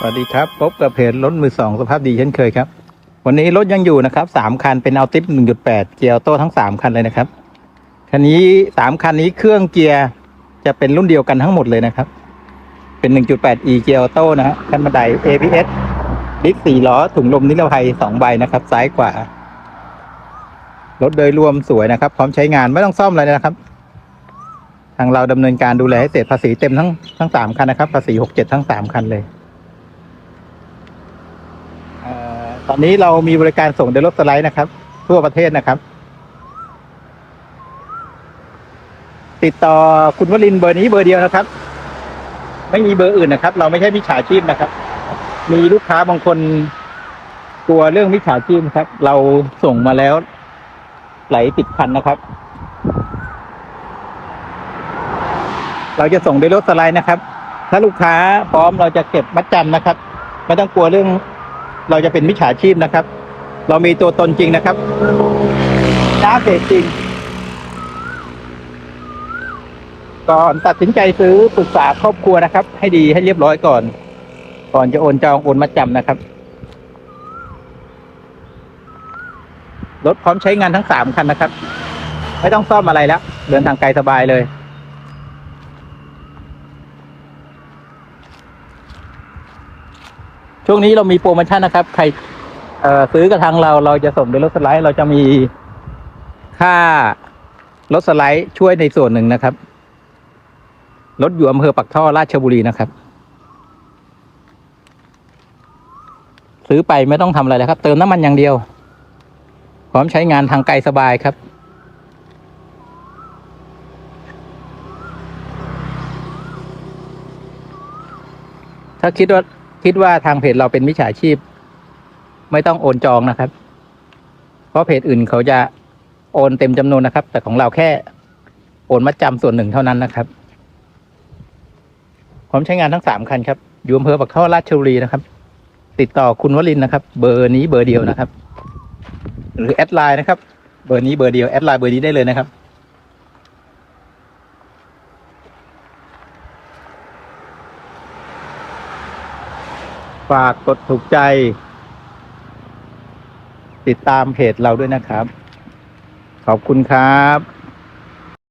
สวัสดีครับ พบกับเพจรถมือสองสภาพดีเช่นเคยครับ วันนี้รถยังอยู่นะครับสามคันเป็นเอาติปหนึ่งจุดแปดเกียร์โต้ทั้งสามคันเลยนะครับคันนี้สามคันนี้เครื่องเกียร์จะเป็นรุ่นเดียวกันทั้งหมดเลยนะครับ เป็นหนึ่งจุดแปด e เกียร์โต้นะฮะคันบันได ABS ดิสสี่ล้อถุงลมนิรภัยสองใบนะครับ ซ้ายขวารถโดยรวมสวยนะครับ พร้อมใช้งานไม่ต้องซ่อมอะไรนะครับ ทางเราดำเนินการดูแลให้เสร็จภาษีเต็มทั้งทั้งสามคันนะครับ ภาษีหกเจ็ดทั้งสามคันเลย เอ่อตอ นี้เรามีบริการส่งเดลรถสไลด์นะครับ ทั่วประเทศนะครับ ติดต่อคุณวลินเบอร์นี้เบอร์เดียวนะครับ ไม่มีเบอร์อื่นนะครับ เราไม่ใช่มิจฉาชีพนะครับ มีลูกค้าบางคนกลัวเรื่องมิจฉาชีพครับ เราส่งมาแล้ว ไหลติดพันนะครับ เราจะส่งด้วยรถสไลด์นะครับ ถ้าลูกค้าพร้อมเราจะเก็บมัดจำนะครับ ไม่ต้องกลัวเรื่อง เราจะเป็นมิจฉาชีพนะครับ เรามีตัวตนจริงนะครับน้าเพจจริง ก่อนตัดสินใจซื้อปรึกษาครอบครัวนะครับ ให้ดีให้เรียบร้อยก่อน ก่อนจะโอนจองโอนมัดจำนะครับรถพร้อมใช้งานทั้งสามคันนะครับ ไม่ต้องซ่อมอะไรแล้ว เดินทางไกลสบายเลย ช่วงนี้เรามีโปรโมชั่นนะครับ ใครเอ่อซื้อกับทางเราเราจะส่งด้วยรถสไลด์ เราจะมีค่ารถสไลด์ช่วยในส่วนหนึ่งนะครับ รถอยู่อำเภอปักท่อราชบุรีนะครับ ซื้อไปไม่ต้องทำอะไรเลยครับ เติมน้ำมันอย่างเดียว พร้อมใช้งานทางไกลสบายครับถ้าคิดว่า คิดว่าทางเพจเราเป็นมิจฉาชีพ ไม่ต้องโอนจองนะครับ เพราะเพจอื่นเขาจะโอนเต็มจำนวนนะครับ แต่ของเราแค่โอนมัดจำส่วนหนึ่งเท่านั้นนะครับพร้อมใช้งานทั้งสามคันครับอยู่อำเภอปักท่อราชบุรีนะครับ ติดต่อคุณวลินนะครับ เบอร์นี้เบอร์เดียวนะครับ หรือแอดไลน์นะครับ เบอร์นี้เบอร์เดียวแอดไลน์เบอร์นี้ได้เลยนะครับ ฝากกดถูกใจ ติดตามเพจเราด้วยนะครับ ขอบคุณครับ